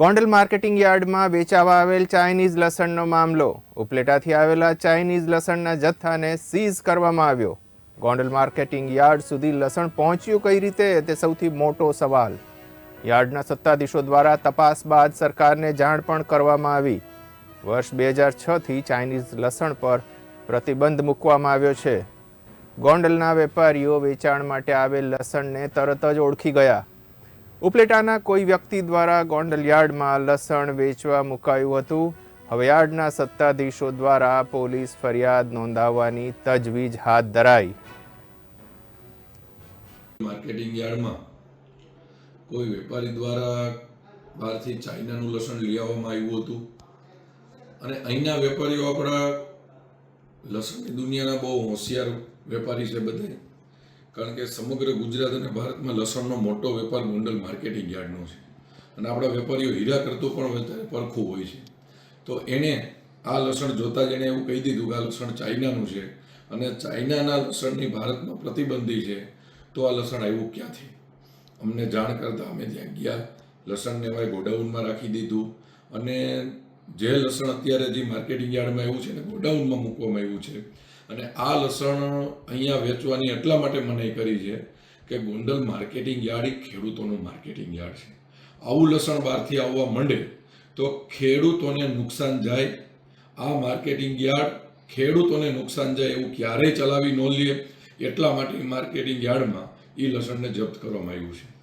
Gondal marketing યાર્ડમાં વેચાવા આવેલ Chinese લસણનો મામલો. ઉપલેટાથી આવેલા ચાઇનીઝ લસણના જથ્થાને સીઝ કરવામાં આવ્યો. ગોંડલ માર્કેટિંગ યાર્ડ સુધી લસણ પહોંચ્યું કઈ રીતે, તે સૌથી મોટો સવાલ. યાર્ડના સત્તાધીશો દ્વારા તપાસ બાદ સરકારને જાણ પણ કરવામાં આવી. વર્ષ બે હજાર છથી ચાઇનીઝ લસણ પર પ્રતિબંધ મૂકવામાં આવ્યો છે. ગોંડલના વેપારીઓ વેચાણ માટે આવેલ લસણને તરત જ ઓળખી ગયા. ઉપલેટાના કોઈ વ્યક્તિ દ્વારા ગોંડલ યાર્ડમાં લસણ વેચવા મુકાયું હતું. હવે યાર્ડના સત્તાધીશો દ્વારા પોલીસ ફરિયાદ નોંધાવવાની તજવીજ હાથ ધરાઈ. માર્કેટિંગ યાર્ડમાં કોઈ વેપારી દ્વારા બહારથી ચાઇનાનું લસણ લઈ આવવામાં આવ્યું હતું. અને અહીંના વેપારીઓ આપણા લસણની દુનિયાના બહુ હોશિયાર વેપારી છે બધા કારણ કે સમગ્ર ગુજરાત અને ભારતમાં લસણનો મોટો વેપાર ગોંડલ માર્કેટિંગ યાર્ડનો છે. અને આપણા વેપારીઓ હીરા કરતો પણ વધારે પરખું હોય છે. તો એણે આ લસણ જોતા જ એણે એવું કહી દીધું કે આ લસણ ચાઇનાનું છે અને ચાઇનાના લસણની ભારતમાં પ્રતિબંધી છે તો આ લસણ આવ્યું ક્યાંથી? અમને જાણ કરતાં અમે ત્યાં ગયા, લસણને હવે ગોડાઉનમાં રાખી દીધું અને જે લસણ અત્યારે જે માર્કેટિંગ યાર્ડમાં આવ્યું છે ને ગોડાઉનમાં મૂકવામાં આવ્યું છે અને આ લસણ અહીંયા વેચવાની એટલા માટે મનાઈ કરી છે કે ગોંડલ માર્કેટિંગ યાર્ડ એ ખેડૂતોનું માર્કેટિંગ યાર્ડ છે. આવું લસણ બહારથી આવવા માંડે તો ખેડૂતોને નુકસાન જાય. આ માર્કેટિંગ યાર્ડ ખેડૂતોને નુકસાન જાય એવું ક્યારેય ચલાવી ન લે. એટલા માટે માર્કેટિંગ યાર્ડમાં એ લસણને જપ્ત કરવામાં આવ્યું છે.